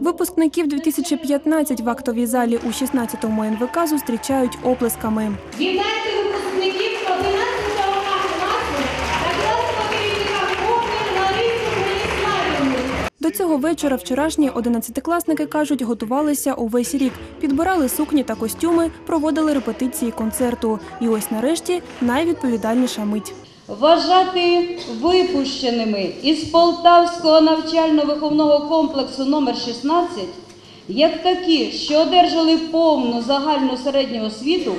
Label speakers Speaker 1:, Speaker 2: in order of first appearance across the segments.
Speaker 1: Випускників 2015 в актовій залі у 16-му НВК зустрічають оплесками.
Speaker 2: Вітайте випускників 11 класу та класного керівника Ларису.
Speaker 1: До цього вечора вчорашні одинадцятикласники кажуть, готувалися увесь рік, підбирали сукні та костюми, проводили репетиції концерту. І ось нарешті найвідповідальніша мить.
Speaker 3: Вважати випущеними із Полтавського навчально-виховного комплексу номер 16 як такі, що одержали повну загальну середню освіту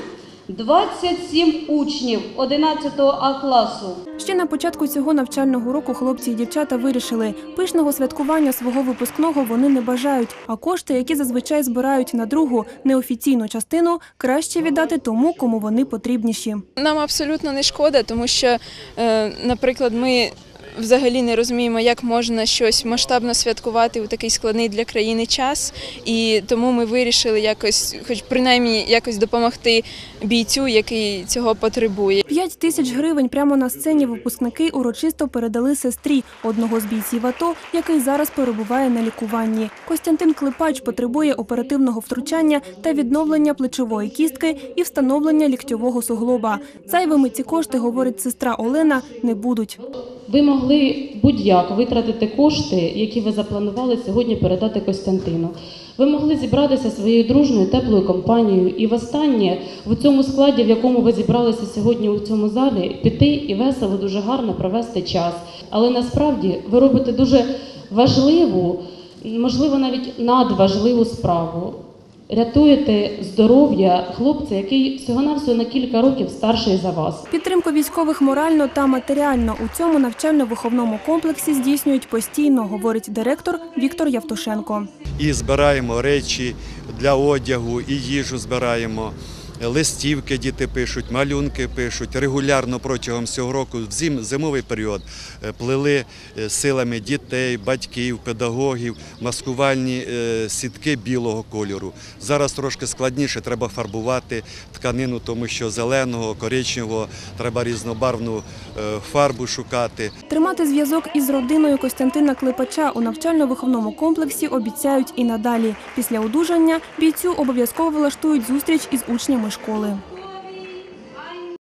Speaker 3: 27 учнів 11 А класу.
Speaker 1: Ще на початку цього навчального року хлопці і дівчата вирішили, пишного святкування свого випускного вони не бажають, а кошти, які зазвичай збирають на другу неофіційну частину, краще віддати тому, кому вони потрібніші.
Speaker 4: Нам абсолютно не шкода, тому що, е, наприклад, ми взагалі не розуміємо, як можна щось масштабно святкувати у такий складний для країни час. І тому ми вирішили якось, хоч принаймні, якось допомогти бійцю, який цього потребує.
Speaker 1: Тисяч гривень прямо на сцені випускники урочисто передали сестрі одного з бійців АТО, який зараз перебуває на лікуванні. Костянтин Клепач потребує оперативного втручання та відновлення плечової кістки і встановлення ліктьового суглоба. Зайвими ці кошти, говорить сестра Олена, не будуть.
Speaker 5: Ви могли будь-як витратити кошти, які ви запланували сьогодні передати Костянтину. Ви могли зібратися своєю дружною теплою компанією і востаннє в цьому складі, в якому ви зібралися сьогодні у цьому залі, піти і весело, дуже гарно провести час. Але насправді ви робите дуже важливу, можливо, навіть надважливу справу. Рятуєте здоров'я хлопця, який всього-навсього на кілька років старший за вас.
Speaker 1: Підтримку військових морально та матеріально у цьому навчально-виховному комплексі здійснюють постійно, говорить директор Віктор Явтушенко.
Speaker 6: і збираємо речі для одягу, і їжу збираємо. Листівки діти пишуть, малюнки пишуть. Регулярно протягом цього року, в зим, зимовий період, е, плели е, силами дітей, батьків, педагогів маскувальні е, сітки білого кольору. Зараз трошки складніше, треба фарбувати тканину, тому що зеленого, коричневого, треба різнобарвну фарбу шукати.
Speaker 1: Тримати зв'язок із родиною Костянтина Клепача у навчально-виховному комплексі обіцяють і надалі. Після одужання бійцю обов'язково влаштують зустріч із учнями школи.